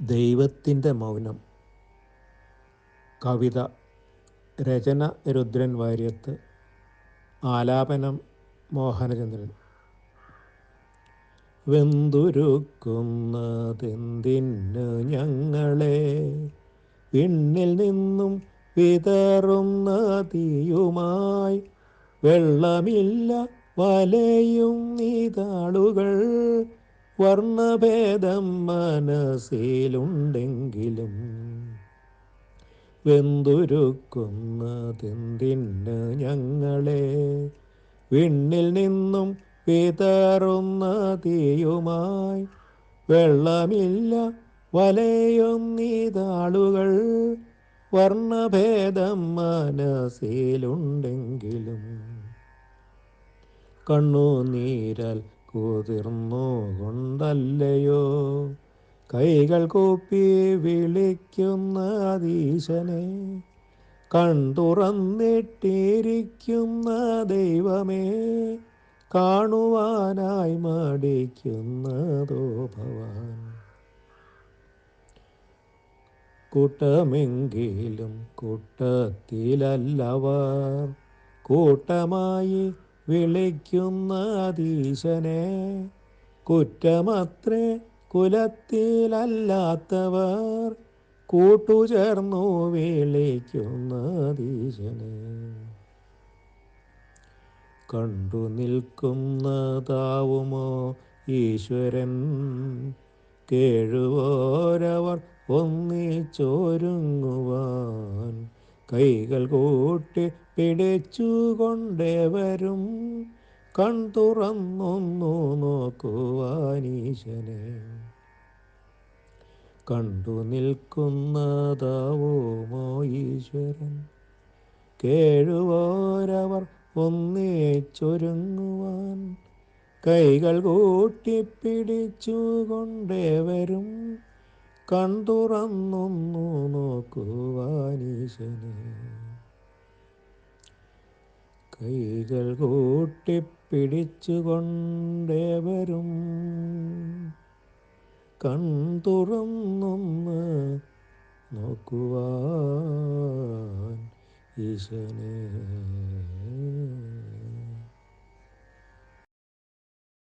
ദൈവത്തിന്റെ മൗനം. കവിത രചന രുദ്രൻ വാര്യത്ത് ആലാപനം മോഹനചന്ദ്രൻ. വെന്തുരുക്കുന്നതെന്തിന്നു ഞങ്ങളെ? വിണ്ണിൽ നിന്നും വിതറുന്ന തീയുമായി വെള്ളമില്ല വലയും നീതാളുകൾ. വർണഭേദം മനസ്സിലുണ്ടെങ്കിലും വെന്തുരുക്കുന്നതെന്തിന് ഞങ്ങളെ വിണ്ണിൽ നിന്നും വിതറുന്ന തീയുമായി വെള്ളമില്ല വലയൊന്നീതാളുകൾ വർണഭേദം മനസ്സിലുണ്ടെങ്കിലും കണ്ണുനീരാൽ കുതിർന്നു കൊണ്ടല്ലയോ കൈകൾ കൂപ്പി വിളിക്കുന്ന അതീശനെ കണ്ടുറന്നിട്ടിരിക്കുന്ന ദൈവമേ കാണുവാനായി മടിക്കുന്നതോ ഭവാൻ കൂട്ടമെങ്കിലും കൂട്ടത്തിലല്ലവർ കൂട്ടമായി വിളിക്കുന്ന അതീശനെ കുറ്റമത്രേ കുലത്തിലല്ലാത്തവർ കൂട്ടുചേർന്നു വിളിക്കുന്ന അതീശനെ. കണ്ടു നിൽക്കുന്നതാവുമോ ഈശ്വരൻ? കേഴുവോരവർ ഒന്നിച്ചൊരുങ്ങുവാൻ കൈകൾ കൂട്ടി പിടിച്ചുകൊണ്ടേവരും. കൺ തുറന്നൊന്നു നോക്കുവാനീശനെ. കണ്ടു നിൽക്കുന്നതാവുമോ ഈശ്വരൻ? കേഴുവോരവർ ഒന്നിച്ചൊരുങ്ങുവാൻ. കൈകൾ കൂട്ടിപ്പിടിച്ചുകൊണ്ടേവരും കൺതുറന്നൊന്നു നോക്കുവാനീശനെ. കൈകൾ കൂട്ടിപ്പിടിച്ചുകൊണ്ടേവരും കൺതുറന്നൊന്ന് നോക്കുവാൻ ഈശനെ.